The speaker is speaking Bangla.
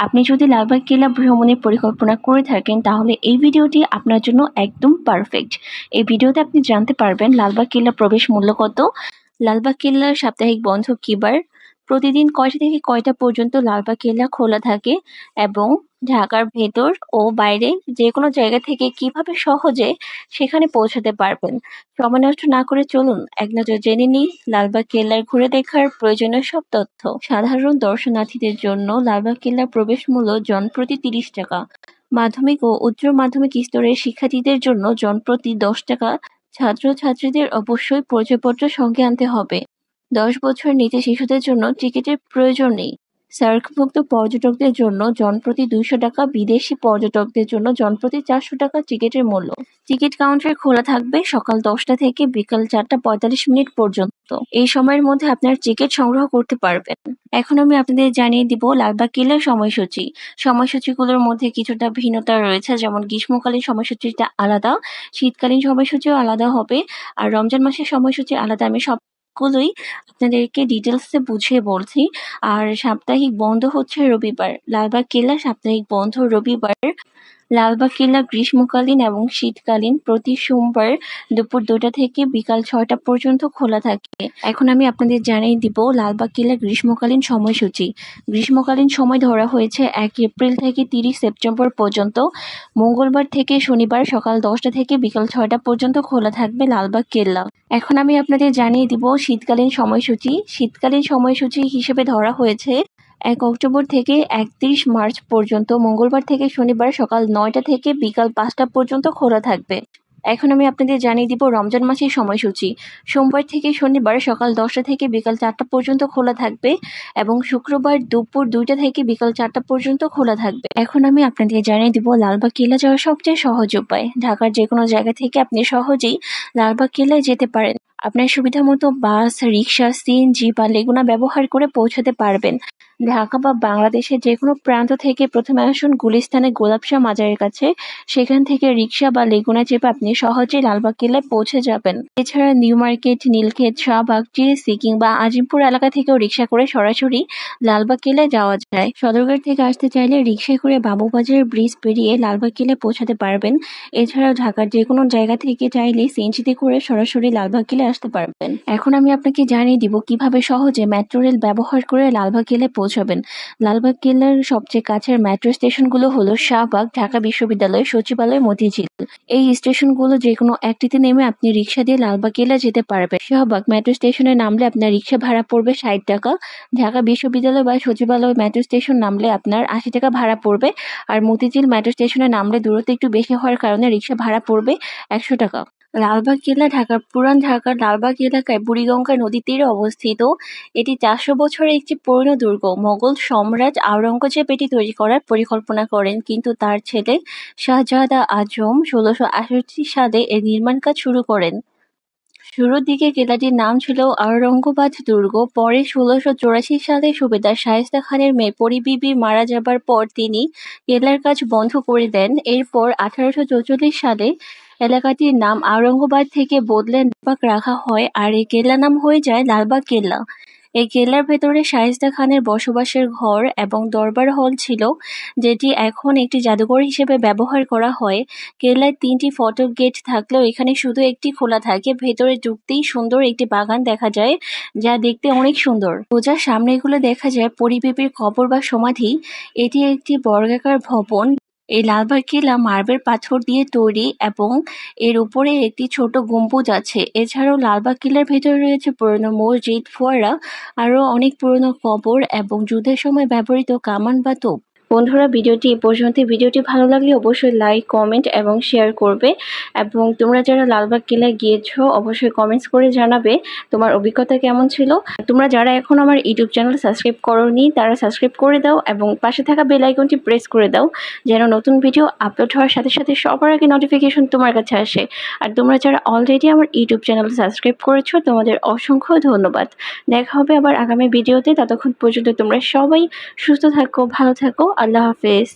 আপনি যদি লালবাগ কেল্লা ভ্রমণের পরিকল্পনা করে থাকেন, তাহলে এই ভিডিওটি আপনার জন্য একদম পারফেক্ট এই ভিডিওতে আপনি জানতে পারবেন লালবাগ কেলা প্রবেশ মূল্য কত, লালবাগ কেল্লার সাপ্তাহিক বন্ধ কিবার প্রতিদিন কয়টা থেকে কয়টা পর্যন্ত লালবাগ কেল্লা খোলা থাকে এবং ঢাকার ভেতর ও বাইরে যে কোনো জায়গা থেকে কীভাবে সহজে সেখানে পৌঁছাতে পারবেন? সময় নষ্ট না করে চলুন এক নজর জেনে নিই লালবাগ কেল্লার ঘুরে দেখার প্রয়োজনীয় সব তথ্য। সাধারণ দর্শনার্থীদের জন্য লালবাগ কেল্লার প্রবেশ মূল্য জনপ্রতি তিরিশ টাকা। মাধ্যমিক ও উচ্চ মাধ্যমিক স্তরের শিক্ষার্থীদের জন্য জনপ্রতি দশ টাকা। ছাত্রছাত্রীদের অবশ্যই পরিচয়পত্র সঙ্গে আনতে হবে। দশ বছর নিচে শিশুদের জন্য টিকিটের প্রয়োজন নেই। সার্কভুক্ত পর্যটকদের জন্য জনপ্রতি দুইশো টাকা, বিদেশি পর্যটকদের জন্য জনপ্রতি চারশো টাকা টিকিটের মূল্য। টিকিট কাউন্টার খোলা থাকবে সকাল দশটা থেকে বিকাল চারটা পঁয়তাল্লিশ মিনিট পর্যন্ত। এই সময়ের মধ্যে আপনার টিকিট সংগ্রহ করতে পারবেন। এখন আমি আপনাদের জানিয়ে দিব লালবাগ কেল্লার সময়সূচি। সময়সূচিগুলোর মধ্যে কিছুটা ভিন্নতা রয়েছে, যেমন গ্রীষ্মকালীন সময়সূচিটা আলাদা, শীতকালীন সময়সূচিও আলাদা হবে, আর রমজান মাসের সময়সূচি আলাদা। আমি সবগুলোই আপনাদেরকে ডিটেলসে বুঝিয়ে বলছি। আর সাপ্তাহিক বন্ধ হচ্ছে রবিবার। লালবাগ কেল্লা সাপ্তাহিক বন্ধ রবিবার। লালবাগ কেল্লা গ্রীষ্মকালীন এবং শীতকালীন প্রতি সোমবার দুপুর দুটা থেকে বিকাল ছয়টা পর্যন্ত খোলা থাকে। এখন আমি আপনাদের জানিয়ে দিব লালবাগ কেল্লা গ্রীষ্মকালীন সময়সূচি। গ্রীষ্মকালীন সময় ধরা হয়েছে এক এপ্রিল থেকে তিরিশ সেপ্টেম্বর পর্যন্ত। মঙ্গলবার থেকে শনিবার সকাল দশটা থেকে বিকাল ছয়টা পর্যন্ত খোলা থাকবে লালবাগ কেল্লা এখন আমি আপনাদের জানিয়ে দিব শীতকালীন সময়সূচি। শীতকালীন সময়সূচি হিসেবে ধরা হয়েছে এক অক্টোবর থেকে একত্রিশ মার্চ পর্যন্ত মঙ্গলবার থেকে শনিবার সকাল নয়টা থেকে বিকাল পাঁচটা পর্যন্ত খোলা থাকবে। এখন আমি আপনাদের জানিয়ে দিব রমজান মাসের সময়সূচি। সোমবার থেকে শনিবার সকাল দশটা থেকে বিকাল চারটা পর্যন্ত খোলা থাকবে এবং শুক্রবার দুপুর দুইটা থেকে বিকাল চারটা পর্যন্ত খোলা থাকবে। এখন আমি আপনাদের জানিয়ে দিব লালবাগ কেল্লা যাওয়ার সবচেয়ে সহজ উপায়। ঢাকার যে কোনো জায়গা থেকে আপনি সহজেই লালবাগ কেল্লায় যেতে পারেন। আপনার সুবিধা মতো বাস, রিক্সা, সিএনজি বা লেগুনা ব্যবহার করে পৌঁছাতে পারবেন। ঢাকা বা বাংলাদেশের যে কোনো প্রান্ত থেকে প্রথমে আসুন গুলিস্তানে গোলাপশাহ মাজারের কাছে। সেখান থেকে রিক্সা বা লেগুনা চেপে আপনি সহজেই লালবাগ কেল্লায় পৌঁছে যাবেন। এছাড়া new market, Nilkhet, Shahbag, TSC কিংবা আজিমপুর এলাকা থেকেও রিক্সা করে সরাসরি লালবাগ কেল্লায় যাওয়া যায়। সদরঘাট থেকে আসতে চাইলে রিক্সায় করে বাবুবাজারের ব্রিজ পেরিয়ে লালবাগ কেল্লায় পৌঁছাতে পারবেন। এছাড়াও ঢাকার যে কোনো জায়গা থেকে চাইলে সিএনজিতে করে সরাসরি লালবাগ কেল্লায় আসতে পারবেন। এখন আমি আপনাকে জানিয়ে দিব কীভাবে সহজে মেট্রো রেল ব্যবহার করে লালবাগ কেল্লায় পৌঁছাবেন। লালবাগ কেল্লার সবচেয়ে কাছের মেট্রো স্টেশনগুলো হলো শাহবাগ, ঢাকা বিশ্ববিদ্যালয় সচিবালয়, মতিঝিল। এই স্টেশনগুলো যে কোনো একটিতে নেমে আপনি রিক্সা দিয়ে লালবাগ কেল্লা যেতে পারবেন। শাহবাগ মেট্রো স্টেশনে নামলে আপনার রিক্সা ভাড়া পড়বে ষাট টাকা। ঢাকা বিশ্ববিদ্যালয় বা সচিবালয় মেট্রো স্টেশন নামলে আপনার আশি টাকা ভাড়া পড়বে। আর মতিঝিল মেট্রো স্টেশনে নামলে দূরত্ব একটু বেশি হওয়ার কারণে রিক্সা ভাড়া পড়বে একশো টাকা। লালবাগ কেল্লা ঢাকার, পুরান ঢাকার লালবাগ এলাকায় বুড়িগঙ্গা নদীর তীরে অবস্থিত এটি চারশো বছরের একটি পুরনো দুর্গ। মোগল সম্রাট আওরঙ্গজেব এটি তৈরি করার পরিকল্পনা করেন, কিন্তু তার ছেলে শাহজাদা আজম ষোলোশো আষট্টি সালে এর নির্মাণ কাজ শুরু করেন। শুরুর দিকে কেল্লাটির নাম ছিল আওরঙ্গাবাদ দুর্গ, পরে ষোলোশো চৌরাশি সালে সুবেদার শায়েস্তা খানের মেয়ে পরিবিবি মারা যাবার পর তিনি কেল্লার কাজ বন্ধ করে দেন। এরপর আঠারোশো সালে এলাকাটির নাম আওরঙ্গাবাদ থেকে বদলে লালবাগ রাখা হয় আর এই কেল্লা নাম হয়ে যায় লালবাগ কেল্লা। এই কেল্লার ভেতরে শায়েস্তা খানের বসবাসের ঘর এবং দরবার হল ছিল, যেটি এখন একটি জাদুঘর হিসেবে ব্যবহার করা হয়। কেল্লায় তিনটি ফটক গেট থাকলেও এখানে শুধু একটি খোলা থাকে। ভেতরে ঢুকতেই সুন্দর একটি বাগান দেখা যায়, যা দেখতে অনেক সুন্দর। রোজার সামনে এগুলো দেখা যায় পরিবেপের কবর বা সমাধি। এটি একটি বর্গাকার ভবন। এই লালবাগ কেল্লা মার্বেল পাথর দিয়ে তৈরি এবং এর উপরে একটি ছোট গম্বুজ আছে। এছাড়াও লালবাগ কেল্লার ভেতরে রয়েছে পুরনো মসজিদ ফোয়ারা, আরও অনেক পুরনো কবর এবং যুদ্ধের সময় ব্যবহৃত কামান বা তোপ। বন্ধুরা, ভিডিওটি এ পর্যন্ত ভিডিওটি ভালো লাগলে অবশ্যই লাইক কমেন্ট এবং শেয়ার করবে। এবং তোমরা যারা লালবাগ কেল্লায় গিয়েছো, অবশ্যই কমেন্টস করে জানাবে তোমার অভিজ্ঞতা কেমন ছিল। তোমরা যারা এখন আমার ইউটিউব চ্যানেল সাবস্ক্রাইব করোনি, তারা সাবস্ক্রাইব করে দাও এবং পাশে থাকা বেল আইকনটি প্রেস করে দাও, যেন নতুন ভিডিও আপলোড হওয়ার সাথে সাথে সবার আগে নোটিফিকেশন তোমার কাছে আসে। আর তোমরা যারা অলরেডি আমার ইউটিউব চ্যানেল সাবস্ক্রাইব করেছ, তোমাদের অসংখ্য ধন্যবাদ। দেখা হবে আবার আগামী ভিডিওতে ততক্ষণ পর্যন্ত তোমরা সবাই সুস্থ থাকো, ভালো থাকো। আল্লাহ হাফেজ।